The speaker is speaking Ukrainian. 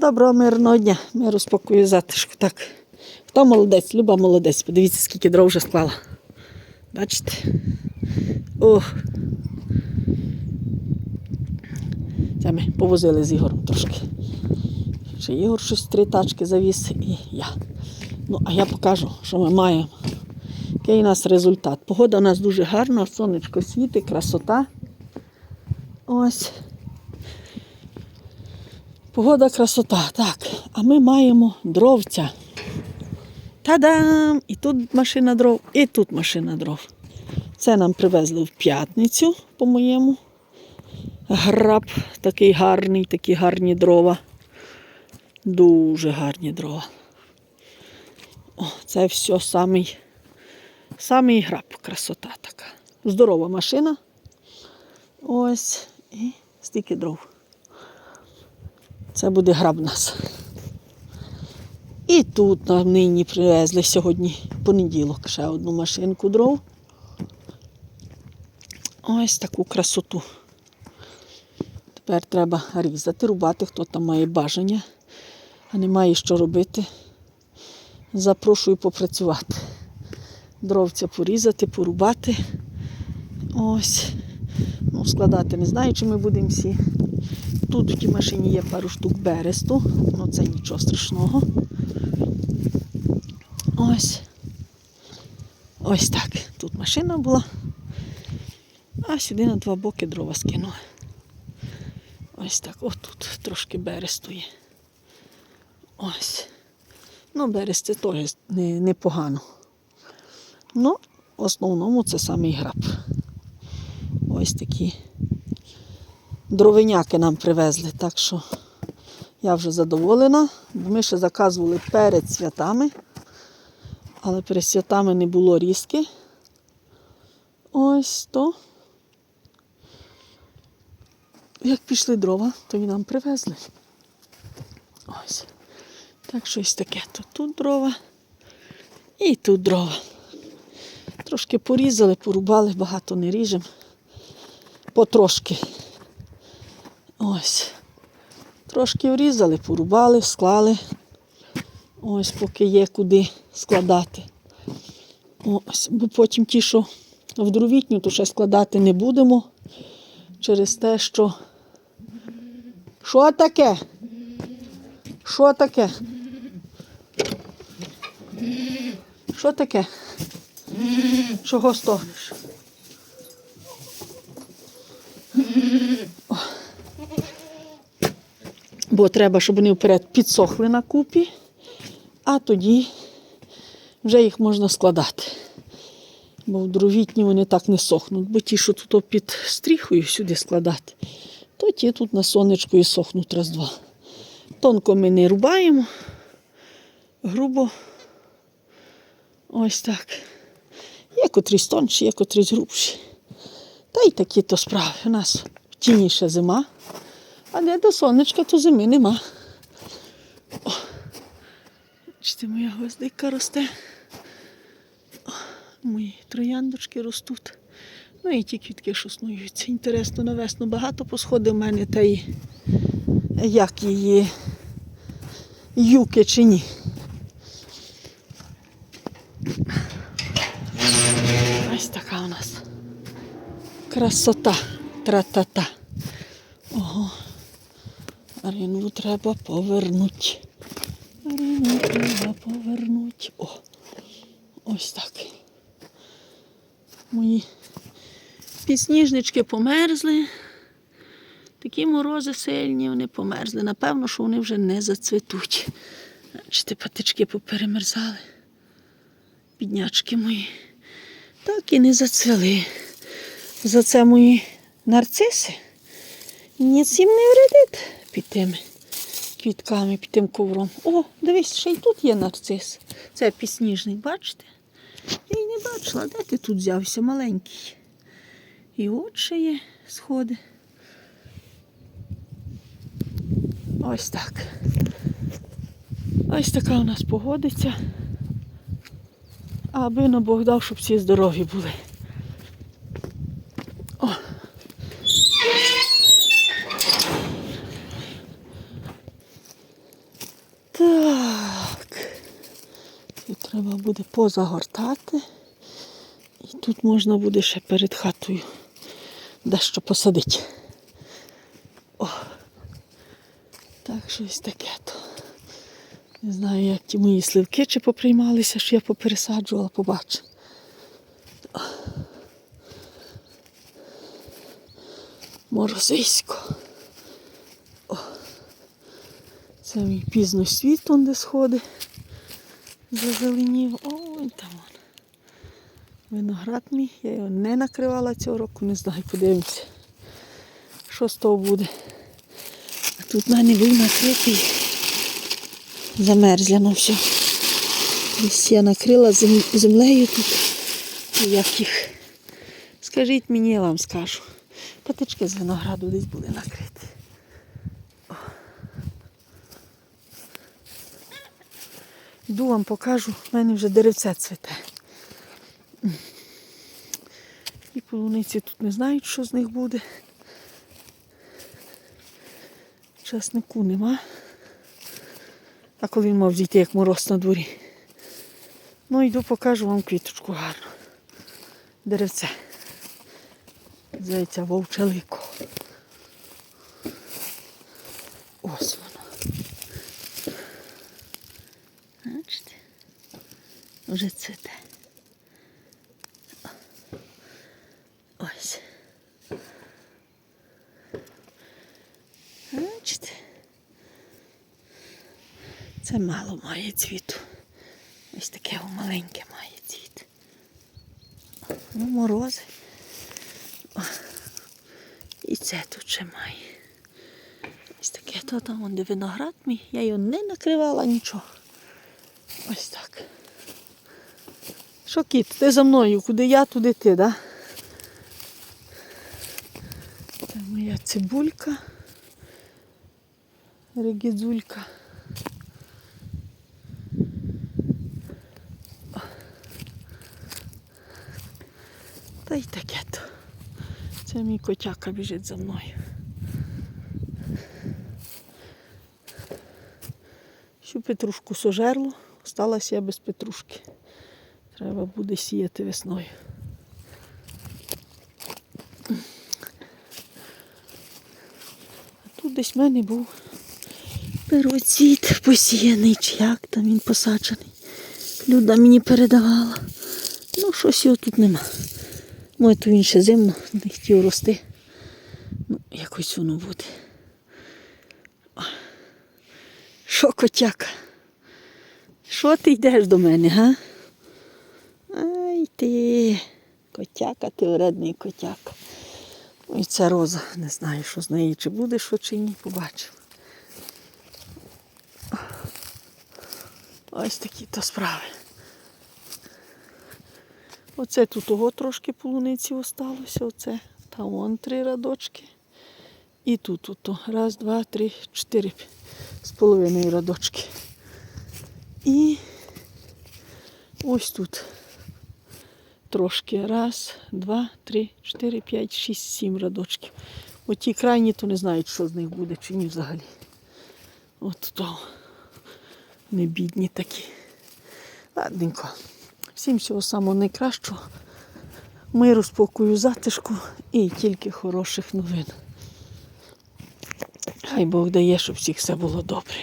Доброго мирного дня. Ми розпакую затишку. Так. Хто молодець? Люба молодець. Подивіться, скільки дров вже склала. Бачите? Ох. Це ми повозили з Ігорем трошки. Ще Ігор щось три тачки завіз і я. Ну, а я покажу, що ми маємо. Який у нас результат. Погода у нас дуже гарна, сонечко світить, красота. Ось. Погода, красота. Так, а ми маємо дровця. Та-дам! І тут машина дров, і тут машина дров. Це нам привезли в п'ятницю, по-моєму. Граб такий гарний, такі гарні дрова. Дуже гарні дрова. О, це все самий, самий граб, красота така. Здорова машина. Ось. І стільки дров. Це буде граб нас. І тут нам нині привезли сьогодні понеділок ще одну машинку дров. Ось таку красоту. Тепер треба різати, рубати, хто там має бажання, а не має що робити. Запрошую попрацювати. Дровця порізати, порубати. Ось. Ну, складати не знаю, чи ми будемо всі. Тут в тій машині є пару штук бересту, ну це нічого страшного. Ось. Ось так. Тут машина була. А сюди на два боки дрова скинули. Ось так. Отут трошки бересту є. Ось. Ну, берест це теж не- непогано. Ну, в основному це самий граб. Ось такі дровиняки нам привезли, так що я вже задоволена. Ми ще заказували перед святами, але перед святами не було різки. Ось то. Як пішли дрова, то і нам привезли. Ось. Так щось таке. То тут дрова і тут дрова. Трошки порізали, порубали, багато не ріжемо. Потрошки. Ось. Трошки врізали, порубали, склали. Ось, поки є куди складати. Ось, бо потім ті, що в дровітню, то ще складати не будемо. Через те, що. Що таке? Що таке? Що таке? Чого стогнеш? Бо треба, щоб вони вперед підсохли на купі, а тоді вже їх можна складати. Бо в дровітні вони так не сохнуть. Бо ті, що тут під стріхою сюди складати, то ті тут на сонечку і сохнуть раз-два. Тонко ми не рубаємо, грубо. Ось так. Є котрісь тонші, є котрісь грубші. Та й такі то справи. У нас тініша зима, а де до сонечка, то зими нема. О, Бачите, моя гвоздика росте. О, мої трояндочки ростуть. Ну і ті квітки, що снуються. Інтересно, на весну багато посходив в мене та й як її юки чи ні. Ось така у нас красота, тра-та-та. Ого. Арину треба повернути. Арину треба повернути. О, ось так. Мої підсніжнички померзли. Такі морози сильні, вони померзли. Напевно, що вони вже не зацвітуть. Бачите, патички поперемерзали. Біднячки мої. Так і не зацвели. За це мої нарциси. Ніц їм не вредить під тими квітками, під тим ковром. О, дивись, ще й тут є нарцис. Це підсніжник, бачите? Я й не бачила, де ти тут взявся маленький. І от ще є сходи. Ось так. Ось така у нас погодиться. Аби на Бог дав, щоб всі здорові були. О. Треба буде позагортати. І тут можна буде ще перед хатою дещо посадити. О, так, щось таке то. Не знаю, як ті мої сливки чи поприймалися, що я попересаджувала, побачу. Морозисько. О. Це мій пізно світ, он де сходи. Зазеленів. Ой, там он. Виноград мій. Я його не накривала цього року, не знаю, подивимося, що з того буде. А тут в мене був накритий. Замерзляно все. Десь я накрила зем- землею тут. Як їх. Скажіть мені, я вам скажу. Патички з винограду десь були накриті. Йду вам покажу, в мене вже деревце цвіте. І полуниці тут не знають, що з них буде. Часнику нема. А коли він мав зійти, як мороз на дворі. Ну, йду покажу вам квіточку гарну. Деревце. Здається, вовче лико. Ось воно. Бачите? Вже цвіте. Ось. Бачите? Це мало має цвіту. Ось таке маленьке має цвіт. Ну, морози. О, І це тут ще має. Ось таке то там, де виноград мій. Я його не накривала нічого. Ось так. Що, кіт, ти за мною? Куди я, туди ти, да? Це моя цибулька. Регідзулька. Та й таке то. Це мій котяка біжить за мною. Що петрушку сожерло, осталася я без петрушки. Треба буде сіяти весною. А тут десь в мене був первоцвіт посіяний, чи як там він посаджений. Люда мені передавала. Ну, щось його тут нема. Може, то він ще зимно не хотів рости. Ну, якось воно буде. Що, котяка? Що ти йдеш до мене, га? Ти, котяка, ти вредний котяка. Ой, ця роза, не знаю, що з неї, чи буде що, чи ні, побачимо. Ось такі то справи. Оце тут того трошки полуниці осталося, оце. Та вон три радочки. І тут ото. Раз, два, три, чотири з половиною радочки. І ось тут трошки. Раз, два, три, чотири, п'ять, шість, сім радочків. Оті крайні, то не знають, що з них буде чи ні взагалі. От то. Не бідні такі. Ладненько. Всім всього самого найкращого. Миру, спокою, затишку і тільки хороших новин. Хай Бог дає, щоб всіх все було добре.